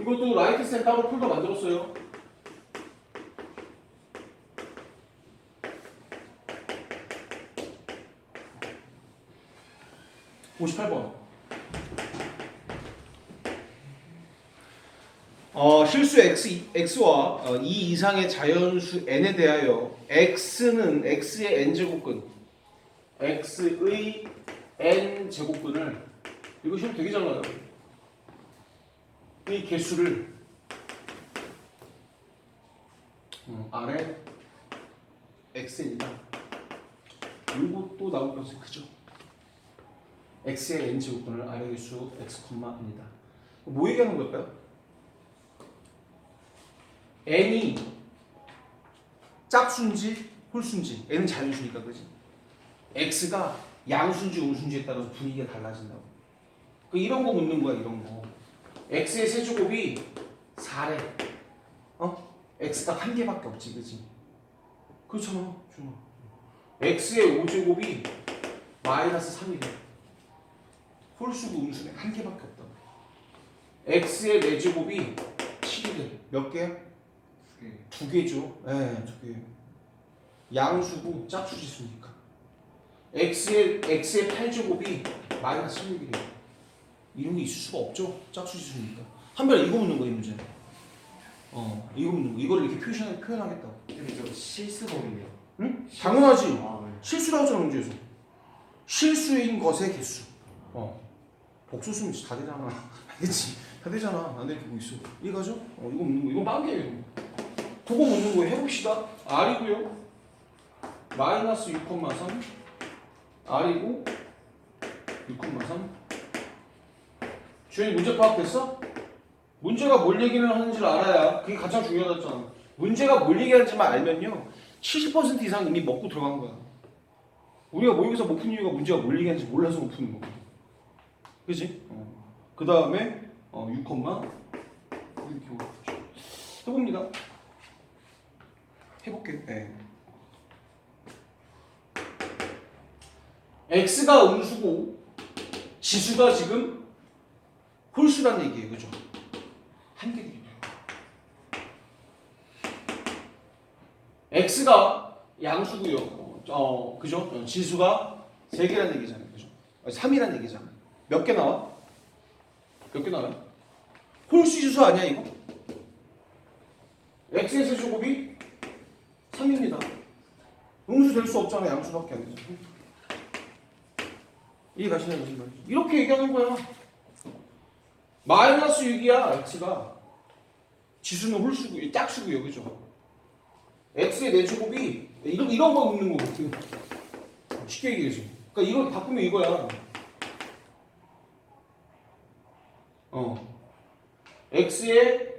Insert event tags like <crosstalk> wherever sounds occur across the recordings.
이것도 라이트 쌤 따로 폴더 만들었어요. (58번) 어, 실수 x, x와 어, 이 이상의 자연수 n에 대하여 x는 x의 n 제곱근 x의 n 제곱근을 이거 시험 되게 잘 나와요. 이 개수를 음, 아래 x입니다. 이것도 나올 가능성이 크죠. x의 n 제곱근을 아래 개수 x, 입니다. 뭐 얘기하는 걸까요? n이 짝수인지 홀수인지 n은 자연수니까 그지? x가 양수인지 음수인지에 따라서 분위기가 달라진다고. 그 이런 거 묻는 거야 이런 거. X의 세제곱이 4래. 어? x가 한 개밖에 없지 그지? 그렇잖아 준아. x의 5제곱이 마이너스 3이래. 홀수고 음수는 한 개밖에 없다고. x의 4제곱이 7이래. 몇 개야? 두 개죠. 네, 두 개. 양수고 짝수지수니까. x의 x의 8제곱이 마이너스 16이래요. 이런 게 있을 수가 없죠. 짝수지수니까. 한별 이거 묻는 거예요, 문제. 어, 이거 묻는 거. 이거를 이렇게 표현 표현하겠다고. 근데 저 실수범이네요. 응? 당연하지. 아, 네. 실수라고 하잖아, 문제에서. 실수인 것의 개수. 어. 복수 쓰면 다 되잖아. <laughs> 알겠지? 다 되잖아. 안거 있어. 이해가죠? 어, 이거 묻는 거. 이건 빵개예요. 이거. 그거 묻는 거예요. 해봅시다. R이고요. 마이너스 6,3. R이고 6,3. 주연이 문제 파악됐어? 문제가 뭘 얘기를 하는지를 알아야 그게 가장 중요하잖아. 문제가 뭘 얘기하는지만 알면요. 70% 이상 이미 먹고 들어간 거야. 우리가 모의고사 못푼 이유가 문제가 뭘 얘기하는지 몰라서 못 푸는 거거든. 그지? 어. 그 다음에 어, 6, 이렇게 올라가죠. 해봅니다. 해볼게요. 네. x가 음수고 지수가 지금 홀수란 얘기예요. 그죠? 한 개들이에요. x가 양수고요. 어, 어, 그죠? 어, 지수가 세 개란 얘기잖아요. 그죠? 3이란 얘기잖아요. 몇 개 나와? 몇 개 나와요? 홀수 지수 아니야 이거? x의 세제곱이 3입니다. 음수 될 수 없잖아. 양수밖에 안 되죠. 이해 가시나요? 무슨 말인지? 이렇게 얘기하는 거야. 마이너스 6이야 x가. 지수는 홀수고 짝수고요. 그죠? x의 네 내제곱이 이런 이런 거 묻는 거거든. 쉽게 얘기해서. 그러니까 이거 바꾸면 이거야. 어. x의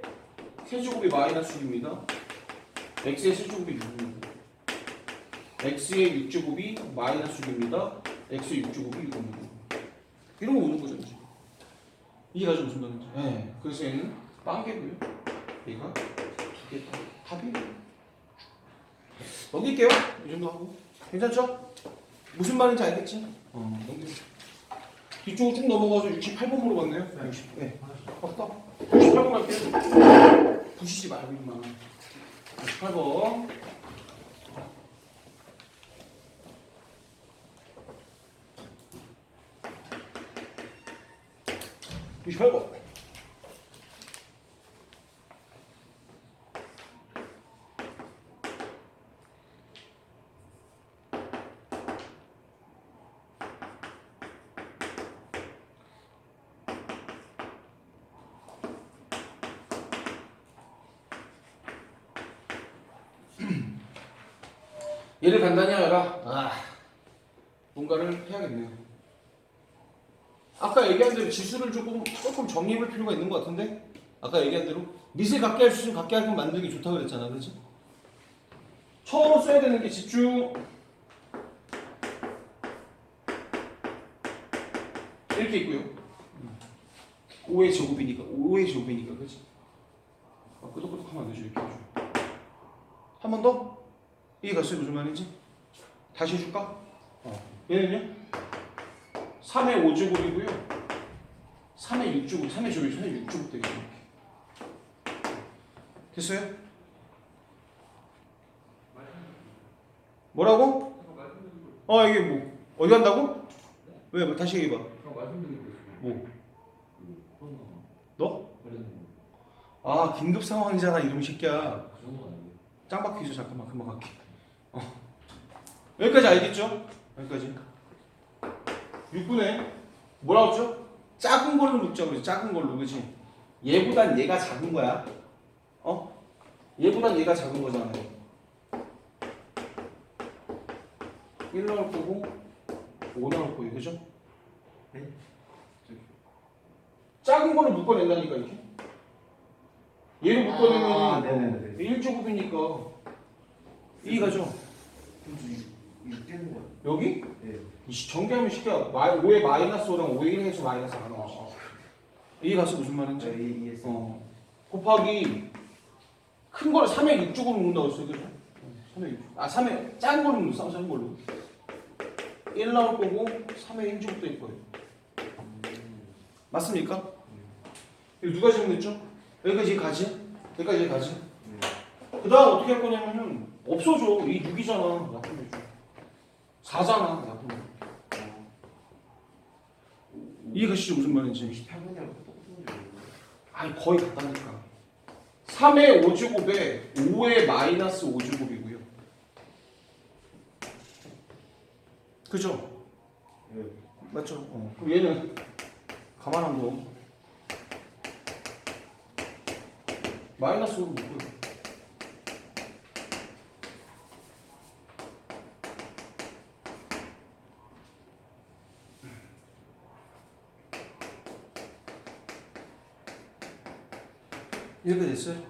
세제곱이 마이너스 6입니다. x의 세제곱이 6입니다. x의 6제곱이 마이너스 6입니다. x의 6제곱이 6입니다. 이런 거 오는 거죠. 이해가죠, 무슨 말인지. 네. 그래서 얘는 빵개고요. 얘가 두개 답이에요. 넘길게요. 이 정도 하고. 괜찮죠? 무슨 말인지 알겠지? 어, 넘길게요. 뒤쪽으로 쭉 넘어가서 68번 물어봤네요. 60. 네. 맞다. 68번 갈게요. 부시지 말고 임마. 68번. 68번. 얘를 <clears throat> 간단히 알아. 아, 뭔가를 해야겠네요. 아까 얘기한 대로 지수를 조금 조금 정리해볼 필요가 있는 것 같은데 아까 얘기한 대로 밑을 갖게 할 수 있으면 갖게 할건 만들기 좋다고 그랬잖아, 그렇지? 처음으로 써야 되는 게 집중 이렇게 있고요. 5의 제곱이니까 5의 제곱이니까 그렇지? 아, 끄덕끄덕 하면 안 되죠 이렇게 해줘. 한 번 더? 이해가 갔어요 무슨 말인지? 다시 해줄까? 어. 얘는요? 3의 5제곱이고요 3의 6제곱 3의 제곱이 3의 6제곱 되겠죠 됐어요? 뭐라고? 어 이게 뭐 어디 간다고? 왜? 뭐 다시 얘기해봐 뭐? 너? 아 긴급 상황이잖아 이놈 새끼야 있어 잠깐만 금방 갈게 어. 여기까지 알겠죠? 여기까지 6분에 뭐라고 했죠? 작은 걸로 묶자고 그러지 작은 걸로 그지? 얘보단 얘가 작은 거야 어? 얘보단 얘가 작은 거잖아 1 나올 거고 5 나올 거예요 그죠? 네? 작은 걸로 묶어낸다니까 이렇게 얘를 아, 묶어내면 네네네. 1제곱이니까 이해가죠? 거. 여기? 네. 이씨, 정리하면 쉽게 마이, 5에 마이너스 5랑 5에 1에서 마이너스 4 나오지 이해갔어 무슨 말인지? 저 이- 이해했어. 어. 곱하기 큰 거를 3에 6쪽으로 묶는다고 했어요 그죠? 3에 6. 아 3에 작은 걸로 묶어 작은 걸로 1 나올 거고 3에 1제곱도 있 거예요 맞습니까? 이거 누가 질문했죠? 여기까지 가지? 여기까지 가지? 네. 그 다음 어떻게 할 거냐면은 없어져 이 6이잖아 약분해줘 4잖아 약분해 이해가시죠 무슨 말인지 28분이랑 똑같은 줄 알고. 아니 거의 같다니까 3의 5제곱에 5의 마이너스 5제곱이고요 그죠? 네. 맞죠? 어. 그럼 얘는 가만한 거 마이너스 5로 묶고요 이렇게 됐어요?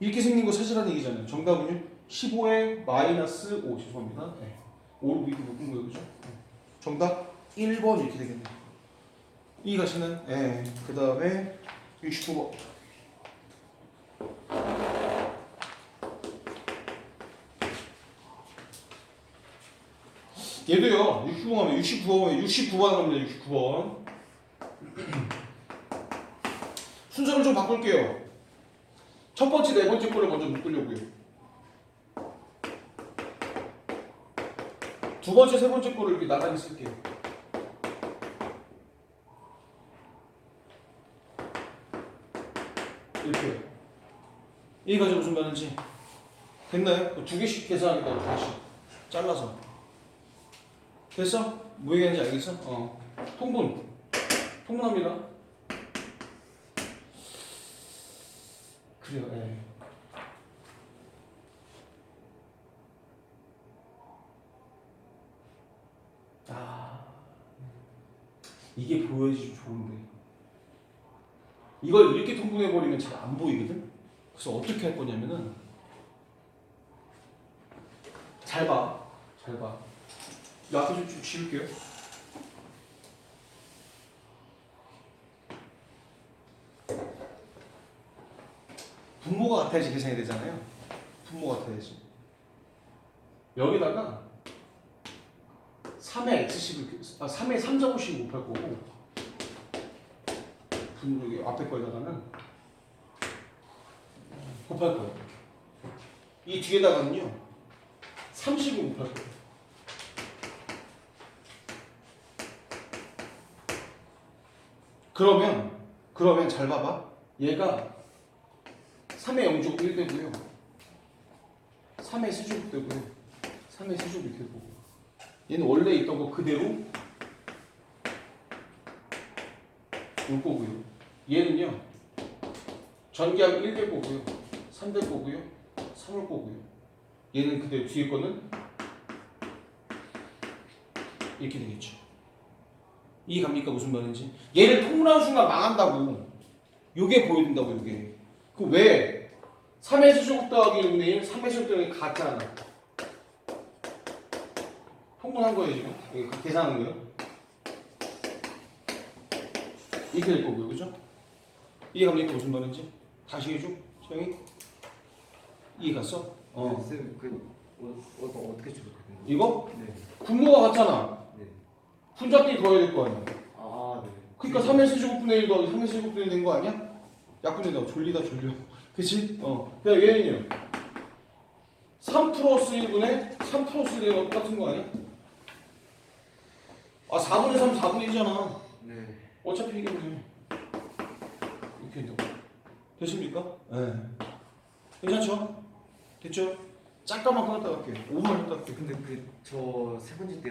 이렇게 생긴 거 찾으라는 얘기잖아요. 정답은요? 15에 마이너스 5 죄송합니다. 네. 5로 이렇게 묶은 거예요, 그죠? 네. 정답 1번 이렇게 되겠네요. 이해가 시나요? 네. 그 다음에 69번. 얘도요. 69번 하면 69번, 69번 갑니다. 69번. 순서를 좀 바꿀게요. 첫 번째, 네 번째 거를 먼저 묶으려고요. 두 번째, 세 번째 거를 이렇게 나란히 쓸게요. 이렇게. 이해가죠? 무슨 말인지. 됐나요? 두 개씩 계산하니까 두 개씩. 잘라서. 됐어? 뭐 얘기하는지 알겠어? 어. 통분. 통분합니다. 그래요, 예. 아, 이게 보여야지 좋은데. 이걸 이렇게 통분해버리면 잘 안 보이거든? 그래서 어떻게 할 거냐면은, 잘 봐. 잘 봐. 이 앞에 좀, 좀 지울게요. 분모가 같아야지 계산이 되잖아요. 분모 같아야지. 여기다가 3의 x씩을 아 3의 3제곱씩 곱할 거고 분 여기 앞에 거에다가는 곱할 거예요. 이 뒤에다가는요 30을 곱할 거예요. 그러면 그러면 잘 봐봐. 얘가 3의 0제곱 1되고요. 3의 세제곱 되고요. 3의 세제곱 이렇게 되고. 얘는 원래 있던 거 그대로 올 거고요. 얘는요. 전기하면 1될 거고요. 3될 거고요. 3올 거고요. 얘는 그대로 뒤에 거는 이렇게 되겠죠. 이해갑니까 무슨 말인지? 얘를 통분하는 순간 망한다고. 요게 보여준다고 요게. 그 왜? 3의 세제곱 더하기 1분의 1, 3의 세제곱 더하기 같잖아. 통분한 거예요 지금. 이거 계산한 거예요. 이렇게 될 거고요, 그죠? 이해 갑니까 무슨 말인지? 다시 해줘, 형이. 이해 갔어? 어. 쌤, 그 어, 어, 어떻게 줄거든요? 이거 네. 분모가 같잖아. 네. 분자끼리 더해야 될 거 아니야. 아, 네. 그러니까 3의 세제곱분의 1 더하기 3의 세제곱분의 1 된 거 아니야? 약분된다고 졸리다 졸려. 그치? 어. 야 얘는요. 3 플러스 1분의 3 플러스 1이 똑같은 거 아니야? 아 4분의 3 4분의 1이잖아. 네. 어차피 이겠네. 이렇게 된다고. 됐습니까? 네. 괜찮죠? 됐죠? 잠깐만 끊었다 갈게요. 5분만 끊었다 갈게요. 근데 그 저 세 번째 때